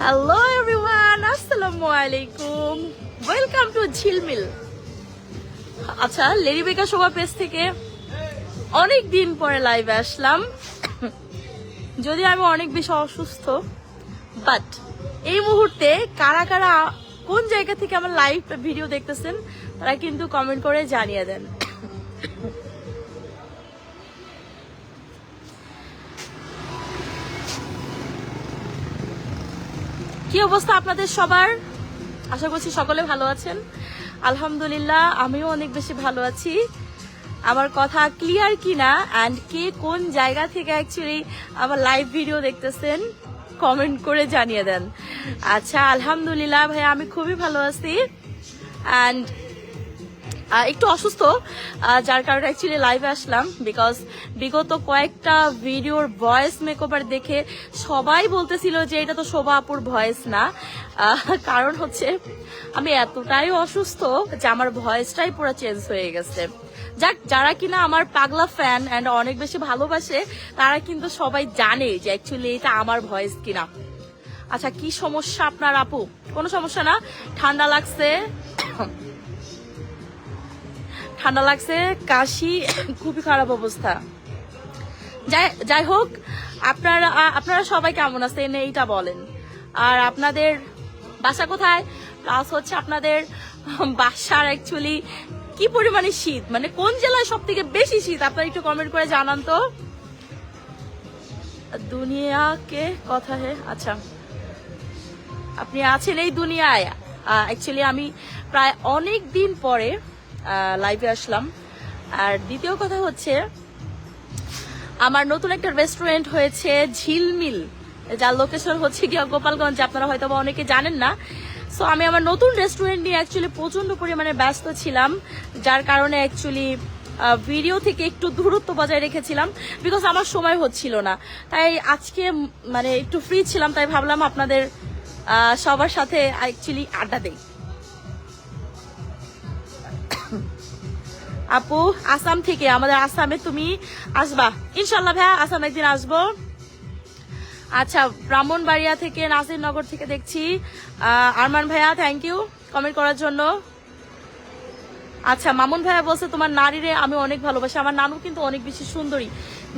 Hello everyone আসসালামু আলাইকুম welcome to ঝিলমিল আচ্ছা লেডি বেকা শোভা পেজ থেকে অনেক দিন পরে লাইভে আসলাম। যদি আমি অনেক বেশি অসুস্থ বাট এই মুহূর্তে কারা কারা কোন জায়গা থেকে আমার লাইভ ভিডিও দেখতেছেন, তারা কিন্তু কমেন্ট করে জানিয়ে দেন। কি অবস্থা আপনাদের সবার? আশা করছি সকলে ভালো আছেন। আলহামদুলিল্লাহ, আমিও অনেক বেশি ভালো আছি। আমার কথা ক্লিয়ার কিনা অ্যান্ড কে কোন জায়গা থেকে অ্যাকচুয়ালি আমার লাইভ ভিডিও দেখতেছেন কমেন্ট করে জানিয়ে দেন। আচ্ছা আলহামদুলিল্লাহ ভাই আমি খুবই ভালো আছি। অ্যান্ড একটু অসুস্থ যার কারণে অ্যাকচুয়ালি লাইভে আসলাম বিকজ বিগত কয়েকটা ভিডিওর ভয়েস মেকওভার দেখে সবাই বলতেছিল যে এটা তো শোভা আপুর ভয়েস না। কারণ হচ্ছে আমি এতটাই অসুস্থ যে আমার ভয়েসটাই পুরো চেঞ্জ হয়ে গেছে। যাক, যারা কিনা আমার পাগলা ফ্যান অ্যান্ড অনেক বেশি ভালোবাসে, তারা কিন্তু সবাই জানে যে অ্যাকচুয়ালি এটা আমার ভয়েস কিনা। আচ্ছা কি সমস্যা আপনার আপু? কোনো সমস্যা না? ঠান্ডা লাগছে? ঠান্ডা লাগছে, কাশি, খুবই খারাপ অবস্থা। যাই যাই হোক, আপনারা আপনারা সবাই কেমন আছেন? এইটা বলেন। আর আপনাদের বাসা কোথায়? প্লাস হচ্ছে আপনাদের বাসার অ্যাকচুয়ালি কি পরিমাণে শীত? মানে কোন জেলায় সব থেকে বেশি শীত? আপনারা একটু কমেন্ট করে জানান তো। দুনিয়াকে কথা হে আচ্ছা। আপনি আছেন এই দুনিয়ায়। অ্যাকচুয়ালি আমি প্রায় অনেক দিন পরে লাইভে আসলাম। আর দ্বিতীয় কথা হচ্ছে, আমার নতুন একটা রেস্টুরেন্ট হয়েছে ঝিলমিল, যার লোকেশন হচ্ছে গিয়া গোপালগঞ্জ। আপনারা হয়তো অনেকে জানেন না। সো আমি আমার নতুন রেস্টুরেন্ট নিয়ে অ্যাকচুয়ালি প্রচণ্ড পরিমাণে ব্যস্ত ছিলাম, যার কারণে অ্যাকচুয়ালি ভিডিও থেকে একটু দূরত্ব বজায় রেখেছিলাম বিকজ আমার সময় হচ্ছিল না। তাই আজকে মানে একটু ফ্রি ছিলাম, তাই ভাবলাম আপনাদের সবার সাথে অ্যাকচুয়ালি আড্ডা দেই। আপু, আসাম থেকে, আমাদের আসামে তুমি আসবা। ইনশাল্লাহ ভাইয়া, আসাম একদিন আসব। আচ্ছা ব্রাহ্মণবাড়িয়া থেকে, নাসিরনগর থেকে দেখছি। আরমান ভাইয়া থ্যাংক ইউ কমেন্ট করার জন্য। আচ্ছা মামুন ভাইয়া বলছে, তোমার নারীরে আমি অনেক ভালোবাসি। আমার নানু কিন্তু অনেক বেশি সুন্দরী।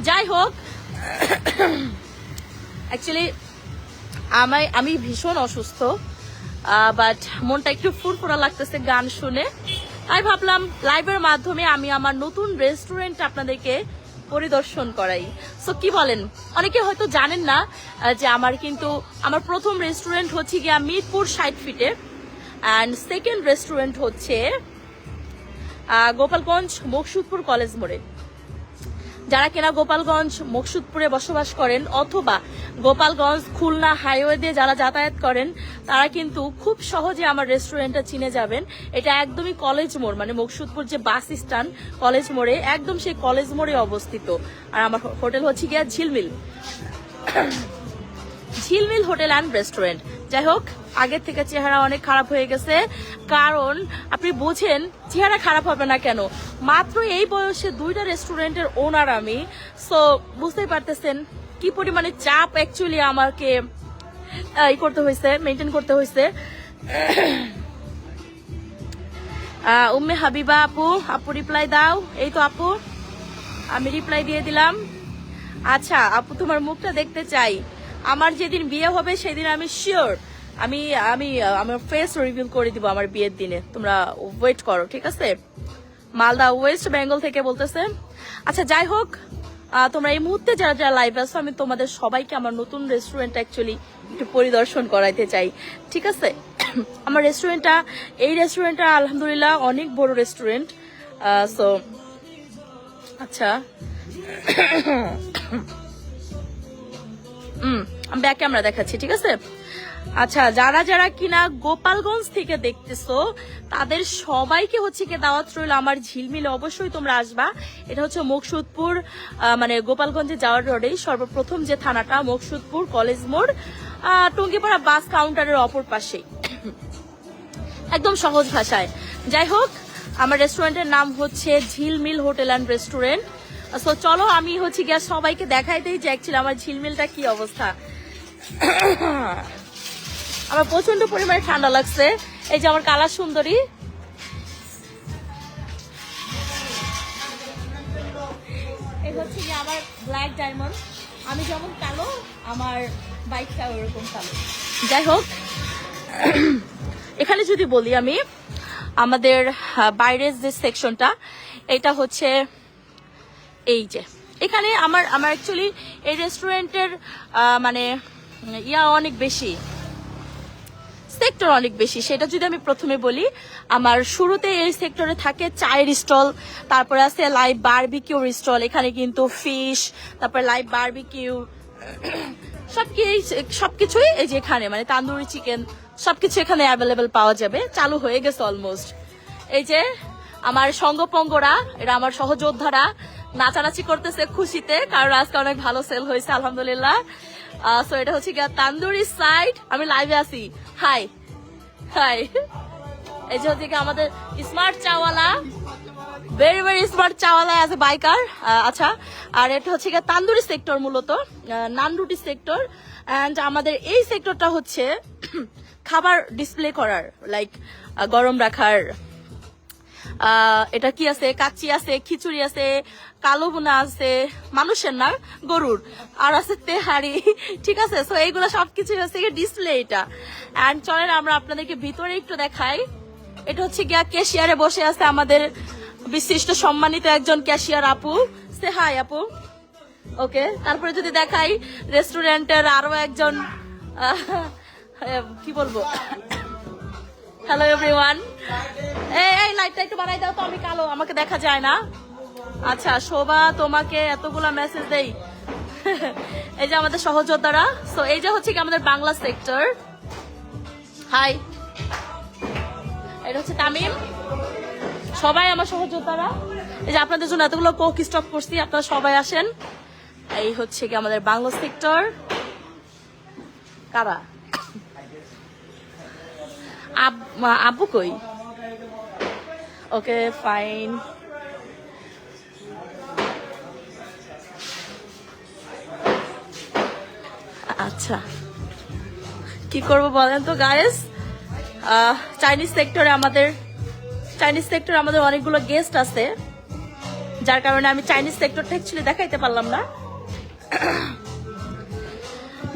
যাই হোক অ্যাকচুয়ালি আমি আমি ভীষণ অসুস্থ বাট মনটা একটু ফুরফুরা লাগতেছে গান শুনে। তাই ভাবলাম লাইভের মাধ্যমে আমি আমার নতুন রেস্টুরেন্ট আপনাদেরকে পরিদর্শন করাই। সো কি বলেন? অনেকে হয়তো জানেন না যে আমার কিন্তু আমার প্রথম রেস্টুরেন্ট হচ্ছে গিয়া মিরপুর ষাট ফিটে অ্যান্ড সেকেন্ড রেস্টুরেন্ট হচ্ছে গোপালগঞ্জ মকসুদপুর কলেজ মোড়ে। যারা কিনা গোপালগঞ্জ, মকসুদপুরে বসবাস করেন অথবা গোপালগঞ্জ, খুলনা হাইওয়ে দিয়ে যারা যাতায়াত করেন, তারা কিন্তু খুব সহজে আমার রেস্টুরেন্টটা চিনে যাবেন। এটা একদমই কলেজ মোড় মানে মকসুদপুর যে বাস স্ট্যান্ড, কলেজ মোড়ে, একদম সেই কলেজ মোড়ে অবস্থিত। আর আমার হোটেল হচ্ছে গিয়া ঝিলমিল। ঝিলমিল হোটেল অ্যান্ড রেস্টুরেন্ট। যাই হোক, আগের থেকে চেহারা অনেক খারাপ হয়ে গেছে। কারণ আপনি বোঝেন, চেহারা খারাপ হবে না কেন? মাত্র এই বয়সে দুইটা রেস্টুরেন্টের ওনার আমি। সো বুঝতেই পারতেছেন কি পরিমাণে চাপ অ্যাকচুয়ালি আমাকে ই করতে হয়েছে মেনটেন করতে হয়েছে। উম্মে হাবিবা আপু আপু রিপ্লাই দাও। এই তো আপু, আমি রিপ্লাই দিয়ে দিলাম। আচ্ছা আপু তোমার মুখটা দেখতে চাই। আমার যেদিন বিয়ে হবে, সেদিন আমি শিওর আমি আমি, আমার ফেস রিভিল করে দিব আমার বিয়ের দিনে। তোমরা ওয়েট করো, ঠিক আছে? মালদা ওয়েস্ট বেঙ্গল থেকে বলতেছে। আচ্ছা যাই হোক তোমরা এই মুহূর্তে যারা যারা লাইভ আছো, আমি তোমাদের সবাইকে আমার নতুন রেস্টুরেন্ট অ্যাকচুয়ালি একটু পরিদর্শন করাইতে চাই, ঠিক আছে? আমার রেস্টুরেন্টটা এই রেস্টুরেন্টটা আলহামদুলিল্লাহ অনেক বড় রেস্টুরেন্ট সো আচ্ছা। হুম ব্যাক ক্যামেরা দেখাচ্ছি, ঠিক আছে? আচ্ছা যারা যারা কিনা গোপালগঞ্জ থেকে দেখতেছো, তাদের সবাইকে হচ্ছে কি দাওয়াত রইল আমার ঝিলমিলে অবশ্যই তোমরা আসবা। এটা হচ্ছে মকসুদপুর মানে গোপালগঞ্জে যাওয়ার রোডেই সর্বপ্রথম যে থানাটা, মকসুদপুর কলেজ মোড় টুঙ্গিপাড়া বাস কাউন্টারের অপর পাশেই। একদম সহজ ভাষায়। যাই হোক, আমার রেস্টুরেন্টের নাম হচ্ছে ঝিলমিল হোটেল অ্যান্ড রেস্টুরেন্ট সো চলো আমি হচ্ছে গিয়া সবাইকে দেখাই দিই যে অ্যাকচুয়ালি আমার ঝিলমিলটা কি অবস্থা। আমার প্রচণ্ড পরিমাণে ঠান্ডা লাগছে। এই যে আমার কালার সুন্দরী। এই হচ্ছে কি আমার ব্ল্যাক আমি কালো, আমার বাইকটা ওরকম কালো। যাই হোক, এখানে যদি বলি আমি, আমাদের বাইরের যে সেকশনটা এটা হচ্ছে এই যে। এখানে আমার আমার অ্যাকচুয়ালি এই রেস্টুরেন্টের মানে ইয়া অনেক বেশি। সেক্টর অনেক বেশি। সেটা যদি আমি প্রথমে বলি, আমার শুরুতে এই সেক্টরে থাকে চায়ের স্টল তারপরে আছে লাইভ বারবিকিউর স্টল এখানে কিন্তু ফিশ তারপরে লাইভ বারবিকিউ সবকিছুই এই যে এখানে মানে তান্দুরি চিকেন সবকিছু এখানে অ্যাভেলেবেল পাওয়া যাবে। চালু হয়ে গেছে অলমোস্ট এই যে, আমার সঙ্গপঙ্গরা, এরা আমার সহযোদ্ধারা নাচানাচি করতেছে খুশিতে, কারণ আজকে অনেক ভালো সেল হয়েছে, আলহামদুলিল্লাহ। সো এটা হচ্ছে গিয়া তান্দুরি সাইড আমি লাইভে আছি। হাই হাই এই যে হচ্ছে আমাদের smart chaiwala. Very very smart chaiwala as a biker আচ্ছা। আর এটা হচ্ছে গিয়ে তান্দুরি সেক্টর মূলত নান রুটি সেক্টর অ্যান্ড আমাদের এই সেক্টরটা হচ্ছে খাবার ডিসপ্লে করার লাইক গরম রাখার। এটা কি আছে? কাচ্চি আছে, খিচুড়ি আছে, কালো বোনা আছে, মানুষের না, গরুর। আর আছে তেহারি, ঠিক আছে? সো এইগুলো সবকিছু হচ্ছে ডিসপ্লে এটা। অ্যান্ড চলেন আমরা আপনাদেরকে ভিতরে একটু দেখাই। এটা হচ্ছে গিয়া ক্যাশিয়ারে বসে আছে আমাদের বিশিষ্ট সম্মানিত একজন ক্যাশিয়ার আপু। সে হাই আপু। ওকে তারপরে যদি দেখাই রেস্টুরেন্টের আরও একজন কি বলব? হ্যালো এভরিওয়ান এই এই লাইটটা একটু বানাই দাও তো, আমি কালো, আমাকে দেখা যায় না। আচ্ছা শোভা তোমাকে এতগুলা মেসেজ দেই। এই যে আমাদের সহযোদ্ধারা। সো এই যে হচ্ছে কি আমাদের বাংলা সেক্টর হাই এটা হচ্ছে তামিম। সবাই আমার সহযোদ্ধারা। এই যে আপনাদের জন্য এতগুলো কোক স্টক করছি, আপনারা সবাই আসেন। এই হচ্ছে কি আমাদের বাংলা সেক্টর কারা? আব্বু কই? ওকে ফাইন আচ্ছা। কি করব বলেন তো গায়েস চাইনিজ সেক্টরে আমাদের চাইনিজ সেক্টরে আমাদের অনেকগুলো গেস্ট আছে। যার কারণে আমি চাইনিজ সেক্টরটা অ্যাকচুয়ালি দেখাইতে পারলাম না।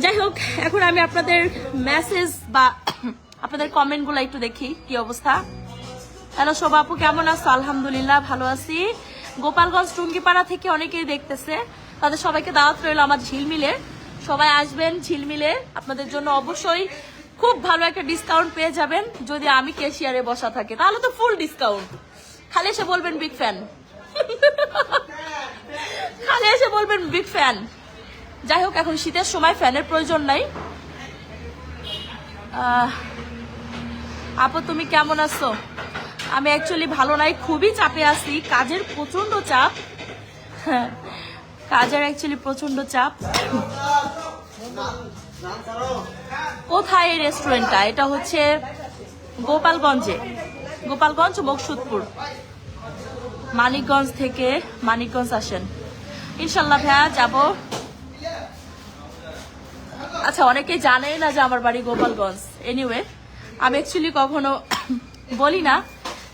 যাই হোক, এখন আমি আপনাদের মেসেজ বা আপনাদের কমেন্টগুলো একটু দেখি, কি অবস্থা? হ্যালো শোভা আপু, কেমন আছো? আলহামদুলিল্লাহ, ভালো আছি। গোপালগঞ্জ টুঙ্গিপাড়া থেকে অনেকেই দেখতেছে। তাদের সবাইকে দাওয়াত রইল আমার ঝিলমিলে। সবাই আসবেন ঝিলমিলে। আপনাদের জন্য অবশ্যই খুব ভালো একটা ডিসকাউন্ট পেয়ে যাবেন। যদি আমি ক্যাশিয়ারে বসা থাকি, তাহলে তো ফুল ডিসকাউন্ট খালি এসে বলবেন বিগ ফ্যান খালি এসে বলবেন বিগ ফ্যান যাই হোক, এখন শীতের সময় ফ্যানের প্রয়োজন নাই। আপু তুমি কেমন আছো? আমি অ্যাকচুয়ালি ভালো নাই খুবই চাপে আছি। কাজের প্রচণ্ড চাপ। হ্যাঁ, কাজের অ্যাকচুয়ালি প্রচণ্ড চাপ। কোথায় এই রেস্টুরেন্টটা এটা হচ্ছে গোপালগঞ্জে। গোপালগঞ্জ মকসুদপুর। মানিকগঞ্জ থেকে মানিকগঞ্জ আসেন। ইনশাল্লাহ ভাইয়া যাব। আচ্ছা অনেকে জানেই না যে আমার বাড়ি গোপালগঞ্জ। এনিওয়ে আমি অ্যাকচুয়ালি কখনো বলি না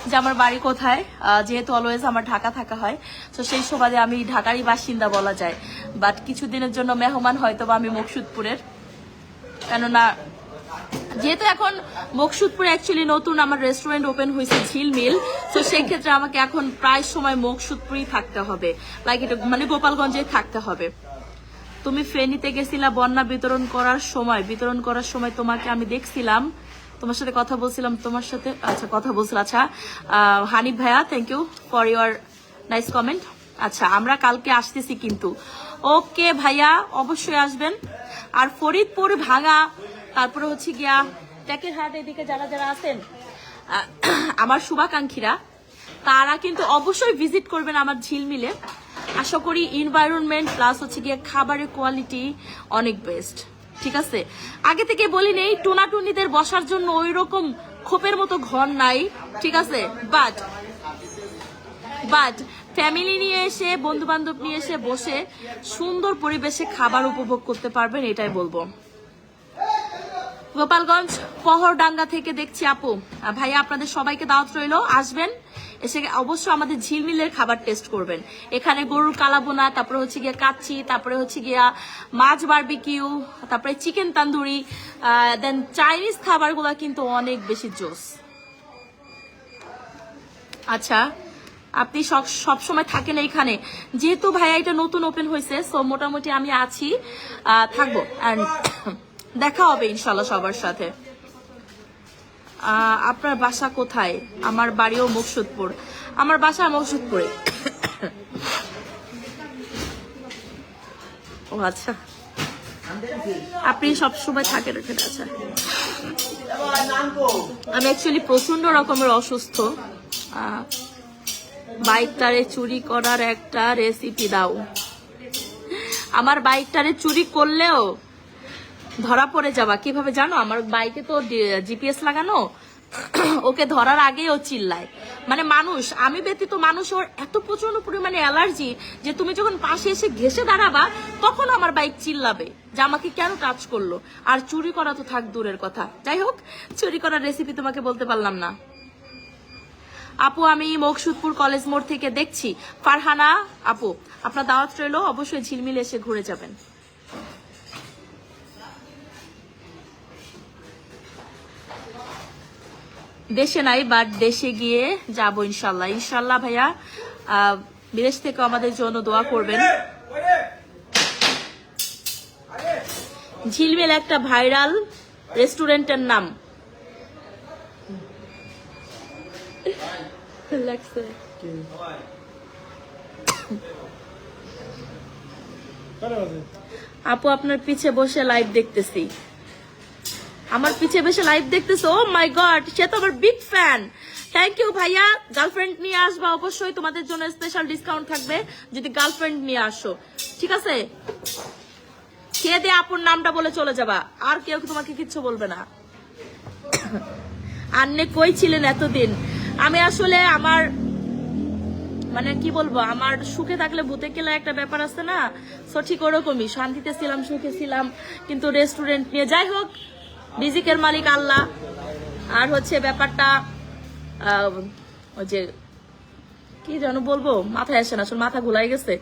যে আমার বাড়ি কোথায় যেহেতু অলওয়েজ আমার ঢাকা থাকা হয়, তো সেই সুবাদে আমি ঢাকারই বাসিন্দা বলা যায়। বাট কিছুদিনের জন্য মেহমান হয়তো বা আমি মকসুদপুরের। কেননা যেহেতু এখন মকসুদপুরে অ্যাকচুয়ালি নতুন আমার রেস্টুরেন্ট ওপেন হয়েছে ঝিলমিল, তো সেই ক্ষেত্রে আমাকে এখন প্রায় সময় মকসুদপুরেই থাকতে হবে। লাইক এটা মানে গোপালগঞ্জে থাকতে হবে। তুমি ফেনীতে গেছিলা, বন্যা বিতরণ করার সময়, বিতরণ করার সময় তোমাকে আমি দেখছিলাম। তোমার সাথে কথা বলছিলাম, তোমার সাথে আচ্ছা কথা বলছিলাম আচ্ছা হানিফ ভাইয়া thank you for your nice comment আচ্ছা আমরা কালকে আসতেছি কিন্তু। ওকে ভাইয়া, অবশ্যই আসবেন। আর ফরিদপুর ভাঙা, তারপরে হচ্ছে গিয়া ট্যাকের হাট এদিকে যারা যারা আছেন আমার শুভাকাঙ্ক্ষীরা, তারা কিন্তু অবশ্যই ভিজিট করবেন আমার ঝিলমিলে আশা করি এনভায়রনমেন্ট প্লাস হচ্ছে গিয়ে খাবারের কোয়ালিটি অনেক বেস্ট ঠিক আছে? আগে থেকে বলি নেই, টুনাটুনিদের বসার জন্য ওই রকম খোপের মতো ঘর নাই, ঠিক আছে? বাট বাট ফ্যামিলি নিয়ে এসে বন্ধু বান্ধব নিয়ে এসে বসে সুন্দর পরিবেশে খাবার উপভোগ করতে পারবেন, এটাই বলব। গোপালগঞ্জ, পহরডাঙ্গা থেকে দেখছি আপু। ভাইয়া, আপনাদের সবাইকে দাওয়াত রইল, আসবেন? এসে অবশ্যই আমাদের ঝিলমিলের খাবার টেস্ট করবেন। এখানে গরুর কালাবোনা তারপরে হচ্ছে গিয়া কাচ্চি, তারপরে হচ্ছে গিয়া মাছ বারবিকিউ তারপরে চিকেন তান্দুরি দেন চাইনিজ খাবারগুলো কিন্তু অনেক বেশি জোস আচ্ছা আপনি সব সময় থাকেন এইখানে। যেহেতু ভাইয়া এটা নতুন ওপেন হয়েছে সো মোটামুটি আমি আছি থাকব। অ্যান্ড দেখা হবে ইনশাল্লাহ সবার সাথে। আপনার বাসা কোথায়? আমার বাড়িও মকসুদপুর। আমার বাসা মকসুদপুরে। ও আচ্ছা। আপনি সব সময় থাকেন ওখানে আচ্ছা। আমি অ্যাকচুয়ালি প্রচণ্ড রকমের অসুস্থ। বাইকটারে চুরি করার একটা রেসিপি দাও। আমার বাইকটারে চুরি করলেও ধরা পড়ে যাওয়া কীভাবে জানো? আমার বাইকে তো জিপিএস লাগানো। ওকে ধরার আগেই ও চিল্লায়। মানে মানুষ, আমি ব্যতীত মানুষ, ওর এত প্রচণ্ড পরিমাণে অ্যালার্জি যে তুমি যখন পাশে এসে ঘেসে দাঁড়াবা, তখন আমার বাইক চিল্লাবে যে আমাকে কেন টাচ করল। আর চুরি করা তো থাক দূরের কথা। যাই হোক, চুরি করার রেসিপি তোমাকে বলতে পারলাম না। আপু, আমি মকসুদপুর কলেজ মোড় থেকে দেখছি। ফারহানা, আপু, আপনার দাওয়াত রইল। অবশ্যই ঝিলমিল এসে ঘুরে যাবেন। দেশে নাই বাট দেশে গিয়ে যাব ইনশাল্লাহ। ইনশাল্লাহ ভাইয়া বিদেশ থেকে আমাদের জন্য দোয়া করবেন। ঝিলমিল একটা ভাইরাল রেস্টুরেন্টের নাম। আপু আপনার পিছে বসে লাইভ দেখতেছি। আমার পিছে বসে লাইভ দেখতেছো? ও মাই গড সে তো আমার বিগ ফ্যান থ্যাংক ইউ ভাইয়া। গার্লফ্রেন্ড নিয়ে আসবা অবশ্যই, তোমাদের জন্য স্পেশাল ডিসকাউন্ট থাকবে যদি গার্লফ্রেন্ড নিয়ে আসো। ঠিক আছে? খেয়ে দিয়ে আপুর নামটা বলে চলে যাবা। আর কেউ তোমাকে কিচ্ছু বলবে না। আন্নে কই ছিলেন এতদিন? আমি আসলে আমার মানে কি বলব, আমার সুখে থাকলে ভূতে গেলে একটা ব্যাপার আছে না? সো ঠিক ওরকমই, শান্তিতে ছিলাম, সুখে ছিলাম, কিন্তু রেস্টুরেন্ট নিয়ে যাই হোক রিজিকের মালিক আল্লাহ। আর হচ্ছে ব্যাপারটা ওই যে, কি যেন বলব? মাথায় আসে না, আসলে মাথা ঘুলাই গেছে।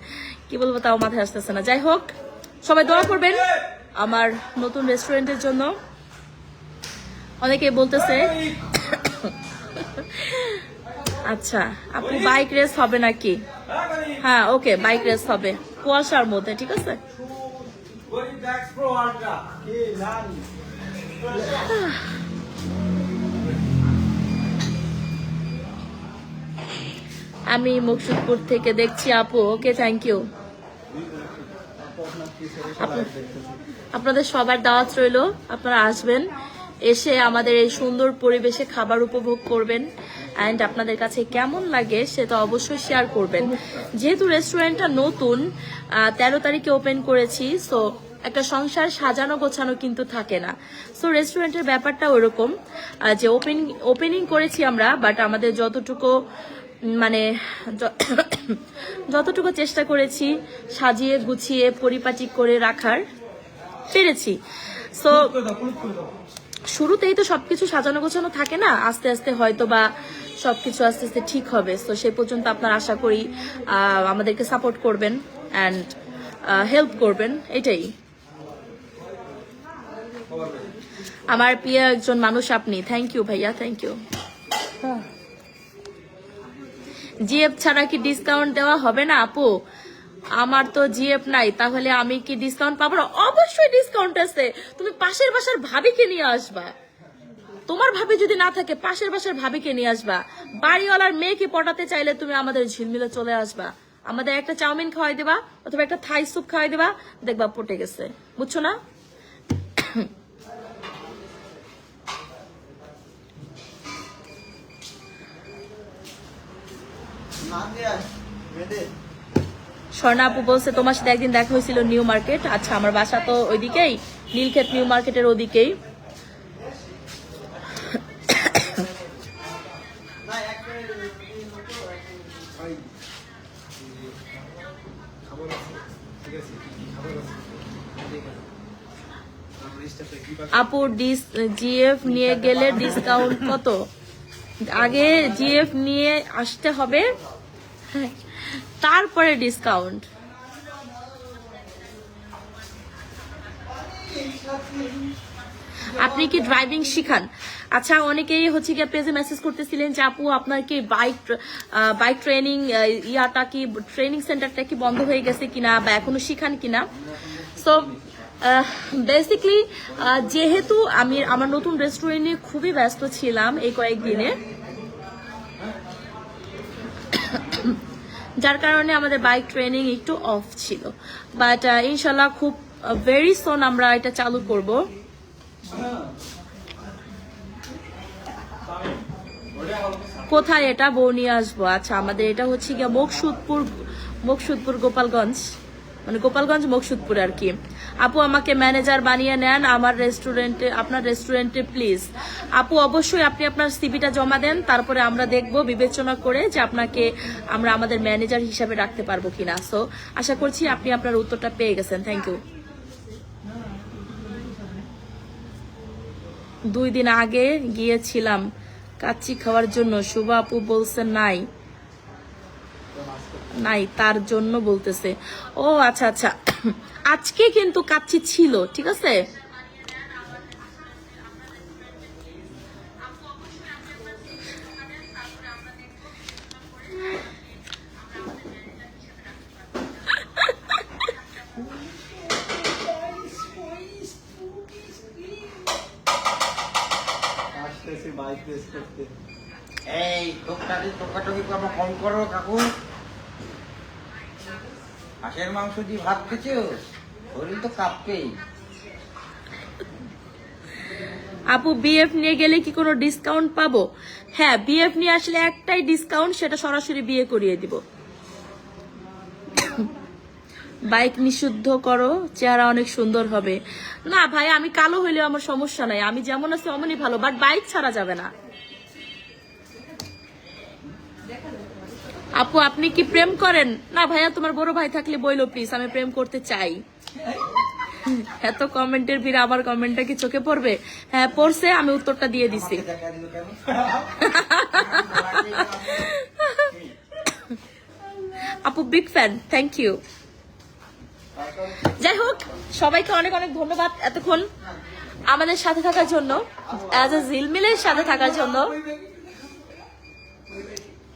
কি বলব তাও মাথায় আসতেছে না। যাই হোক, সবাই দোয়া করবেন আমার নতুন রেস্টুরেন্টের জন্য। অনেকে বলতেছে আচ্ছা আপু বাইক রেস হবে নাকি? হ্যাঁ ওকে বাইক রেস হবে। কুয়াশার মধ্যে, ঠিক আছে? আমি মুকসুদপুর থেকে দেখছি আপু। ওকে থ্যাংক ইউ আপনাদের সবার দাওয়াত রইল। আপনারা আসবেন, এসে আমাদের এই সুন্দর পরিবেশে খাবার উপভোগ করবেন। অ্যান্ড আপনাদের কাছে কেমন লাগে সেটা অবশ্যই শেয়ার করবেন। যেহেতু রেস্টুরেন্টটা নতুন তেরো তারিখে ওপেন করেছি সো একটা সংসার সাজানো গোছানো কিন্তু থাকে না। সো রেস্টুরেন্টের ব্যাপারটা ওরকম যে ওপেন ওপেনিং করেছি আমরা বাট আমাদের যতটুকু মানে যতটুকু চেষ্টা করেছি সাজিয়ে গুছিয়ে পরিপাটি করে রাখার, পেরেছি। সো শুরুতেই তো সবকিছু সাজানো গোছানো থাকে না, আস্তে আস্তে হয়তো বা সবকিছু আস্তে আস্তে ঠিক হবে। তো সে পর্যন্ত আপনার আশা করি আমাদেরকে সাপোর্ট করবেন অ্যান্ড হেল্প করবেন, এটাই। আমার প্রিয় একজন মানুষ আপনি। থ্যাংক ইউ ভাইয়া থ্যাংক ইউ জিএফ ছাড়া কি ডিসকাউন্ট দেওয়া হবে না, আপু? আমার তো জিএফ নাই, তাহলে আমি কি ডিসকাউন্ট পাবো না? অবশ্যই ডিসকাউন্ট আছে। তুমি পাশের বাসার ভাবিকে নিয়ে আসবা। তোমার ভাবি যদি না থাকে, পাশের বাসার ভাবিকে নিয়ে আসবা। বাড়িওয়ালার মেয়েকে পটাতে চাইলে তুমি আমাদের ঝিলমিলে চলে আসবা। আমাদের একটা চাউমিন খাওয়াই দেবা, অথবা একটা থাই স্যুপ খাওয়াই দেবা। দেখবা পটে গেছে। বুঝছ না? স্বর্ণা আপু বলছে, তোমার সাথে একদিন দেখা হয়েছিল নিউ মার্কেট। আচ্ছা আমার বাসা তো ওইদিকেই, নীলক্ষেত নিউ মার্কেটের ওদিকেই। আপু ডিস, জিএফ নিয়ে গেলে ডিসকাউন্ট কত? আগে জিএফ নিয়ে আসতে হবে। তারপরে ডিসকাউন্ট আপনি কি ড্রাইভিং শিখান? আচ্ছা অনেকেই হচ্ছে গিয়ে পেজে মেসেজ করতেছিলেন যে, আপু, আপনার কি বাইক বাইক ট্রেনিং ইয়াটা কি ট্রেনিং সেন্টারটা কি বন্ধ হয়ে গেছে কিনা বা এখনও শিখান কিনা? সো বেসিকলি যেহেতু আমি, আমার নতুন রেস্টুরেন্টে খুবই ব্যস্ত ছিলাম এই কয়েকদিনে যার কারণে আমাদের বাইক ট্রেনিং একটু অফ ছিল। বাট ইনশাল্লাহ খুব ভেরি সোন আমরা এটা চালু করব। কোথায় এটা? বউ নিয়ে আসব আচ্ছা আমাদের এটা হচ্ছে গিয়ে মকসুদপুর মকসুদপুর গোপালগঞ্জ। মানে গোপালগঞ্জ, মুকসুদপুর আর কি। আপু, আমাকে ম্যানেজার বানিয়ে নেন আমার রেস্টুরেন্টে আপনার রেস্টুরেন্টে প্লিজ আপু, অবশ্যই আপনি আপনার সিভিটা জমা দেন, তারপরে আমরা দেখব, বিবেচনা করে যে আপনাকে আমরা আমাদের ম্যানেজার হিসাবে রাখতে পারব কিনা। সো আশা করছি আপনি আপনার উত্তরটা পেয়ে গেছেন। থ্যাংক ইউ দুই দিন আগে গিয়েছিলাম কাচ্চি খাওয়ার জন্য। শুভ আপু বলছেন নাই। নাই, তার জন্য বলতেছে। ও আচ্ছা আচ্ছা। আজকে কিন্তু কাচ্চি ছিল, ঠিক আছে? এই টোকাটুকি কম করো, কাকু? হাঁসের মাংস দিয়ে ভাত খেয়েছো? শরীর তো কাঁপবেই আপু, বিএফ নিয়ে গেলে কি কোনো ডিসকাউন্ট পাবো? হ্যাঁ বিএফ নিয়ে আসলে একটাই ডিসকাউন্ট সেটা সরাসরি বিয়ে করিয়ে দিব। বাইক নিষিদ্ধ করো, চেহারা অনেক সুন্দর হবে। না ভাই, আমি কালো হইলেও আমার সমস্যা নাই। আমি যেমন আছি, অমনই ভালো বাট বাইক ছাড়া যাবে না। আপু, আপনি কি প্রেম করেন? না ভাইয়া, তোমার বড় ভাই থাকলে বইলো প্লিজ আমি প্রেম করতে চাই। এত কমেন্টের ভিড়ে আমার কমেন্টটা কি চোখে পড়বে? হ্যাঁ পড়ছে, আমি উত্তরটা দিয়ে দিছি। আপু বিগ ফ্যান থ্যাংক ইউ যাই হোক, সবাইকে অনেক অনেক ধন্যবাদ এতক্ষণ আমাদের সাথে থাকার জন্য অ্যাজ এ ঝিলমিলের সাথে থাকার জন্য আমরা সিলের স্টাফ না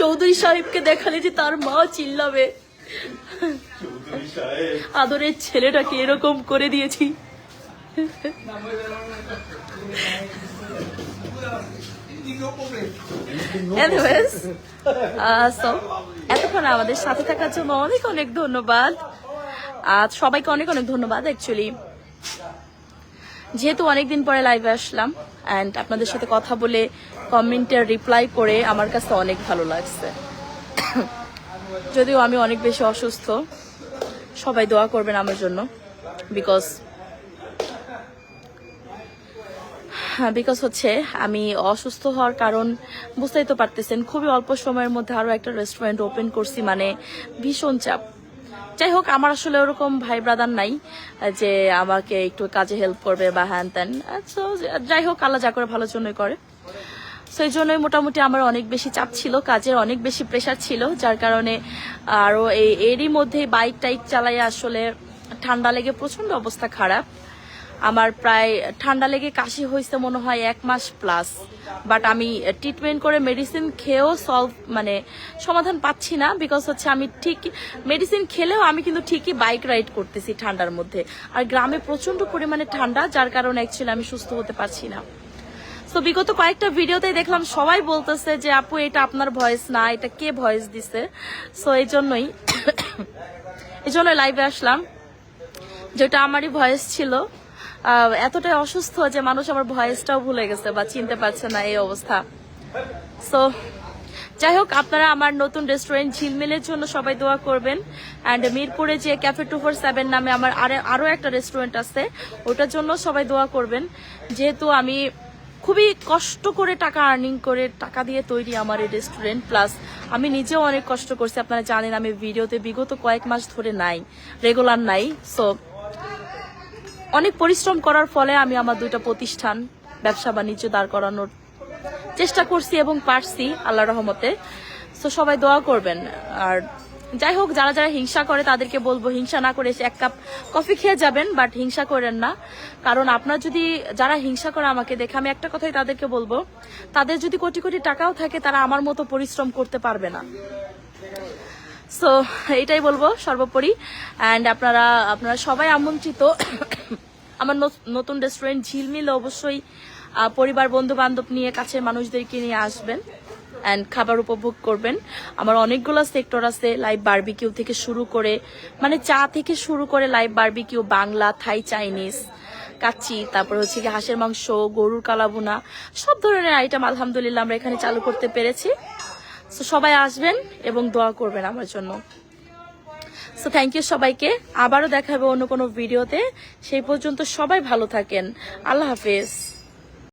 চৌধুরী সাহেবকে দেখালে যে তার মা চিল্লাবে। আদরের ছেলেটাকে এরকম করে দিয়েছি। এতক্ষণ আমাদের সাথে থাকার জন্য অনেক অনেক ধন্যবাদ। আর সবাইকে অনেক অনেক ধন্যবাদ অ্যাকচুয়ালি যেহেতু অনেকদিন পরে লাইভে আসলাম অ্যান্ড আপনাদের সাথে কথা বলে কমেন্টের রিপ্লাই করে আমার কাছে অনেক ভালো লাগছে। যদিও আমি অনেক বেশি অসুস্থ, সবাই দোয়া করবেন আমার জন্য বিকজ বিকজ হচ্ছে আমি অসুস্থ হওয়ার কারণ বুঝতেই তো পারতেছেন, খুবই অল্প সময়ের মধ্যে আরও একটা রেস্টুরেন্ট ওপেন করছি মানে ভীষণ চাপ। যাই হোক, আমার আসলে ওরকম ভাই ব্রাদার নাই যে আমাকে একটু কাজে হেল্প করবে বা হ্যান ত্যান। সো যাই হোক, আল্লাহ যা করে ভালোর জন্যই করে। সেই জন্যই মোটামুটি আমার অনেক বেশি চাপ ছিল, কাজের অনেক বেশি প্রেশার ছিল, যার কারণে আরও এই এরই মধ্যে বাইক টাইক চালাই আসলে ঠান্ডা লেগে প্রচণ্ড অবস্থা খারাপ। আমার প্রায় ঠান্ডা লেগে কাশি হয়েছে মনে হয় এক মাস প্লাস বাট আমি ট্রিটমেন্ট করে মেডিসিন খেয়েও সলভ মানে সমাধান পাচ্ছি না বিকজ হচ্ছে আমি ঠিক মেডিসিন খেলেও আমি কিন্তু ঠিকই বাইক রাইড করতেছি ঠান্ডার মধ্যে। আর গ্রামে প্রচণ্ড পরিমাণে ঠান্ডা, যার কারণে অ্যাকচুয়ালি আমি সুস্থ হতে পারছি না। তো বিগত কয়েকটা ভিডিওতে দেখলাম সবাই বলতেছে যে, আপু, এটা আপনার ভয়েস না, এটা কে ভয়েস দিছে? সো এই জন্যই, এই জন্য লাইভে আসলাম। যেটা আমারই ভয়েস ছিল। এতটাই অসুস্থ যে মানুষ আমার ভয়েসটাও ভুলে গেছে বা চিনতে পারছে না এই অবস্থা। সো যাই হোক, আপনারা আমার নতুন রেস্টুরেন্ট ঝিলমিলের জন্য সবাই দোয়া করবেন। অ্যান্ড মিরপুরে যে ক্যাফে টু ফোর সেভেন নামে আমার আরে- আরও একটা রেস্টুরেন্ট আছে, ওটার জন্য সবাই দোয়া করবেন। যেহেতু আমি খুবই কষ্ট করে টাকা আর্নিং করে টাকা দিয়ে তৈরি আমার এই রেস্টুরেন্ট প্লাস আমি নিজেও অনেক কষ্ট করছি। আপনারা জানেন, আমি ভিডিওতে বিগত কয়েক মাস ধরে নাই রেগুলার নাই। সো অনেক পরিশ্রম করার ফলে আমি আমার দুইটা প্রতিষ্ঠান, ব্যবসা বাণিজ্য দাঁড় করানোর চেষ্টা করছি এবং পারছি আল্লাহ রহমতে। তো সবাই দোয়া করবেন। আর যাই হোক, যারা যারা হিংসা করে তাদেরকে বলব, হিংসা না করে এক কাপ কফি খেয়ে যাবেন বাট হিংসা করেন না। কারণ আপনার যদি, যারা হিংসা করে আমাকে দেখে, আমি একটা কথাই তাদেরকে বলব, তাদের যদি কোটি কোটি টাকাও থাকে, তারা আমার মতো পরিশ্রম করতে পারবে না। সো এটাই বলব সর্বোপরি। অ্যান্ড আপনারা আপনারা সবাই আমন্ত্রিত আমার নতুন রেস্টুরেন্ট ঝিলমিল অবশ্যই পরিবার বন্ধু বান্ধব নিয়ে, কাছের মানুষদেরকে নিয়ে আসবেন অ্যান্ড খাবার উপভোগ করবেন। আমার অনেকগুলো সেক্টর আছে লাইভ বারবিকিউ থেকে শুরু করে মানে চা থেকে শুরু করে live barbecue Bangla Thai Chinese kacchi, তারপর হচ্ছে কি হাঁসের মাংস, গরুর কালাবুনা সব ধরনের আইটেম আলহামদুলিল্লাহ আমরা এখানে চালু করতে পেরেছি। সো সবাই আসবেন এবং দোয়া করবেন আমার জন্য। সো থ্যাংক ইউ সবাইকে। আবারও দেখা হবে অন্য কোনো ভিডিওতে। সেই পর্যন্ত সবাই ভালো থাকেন। আল্লাহ হাফেজ।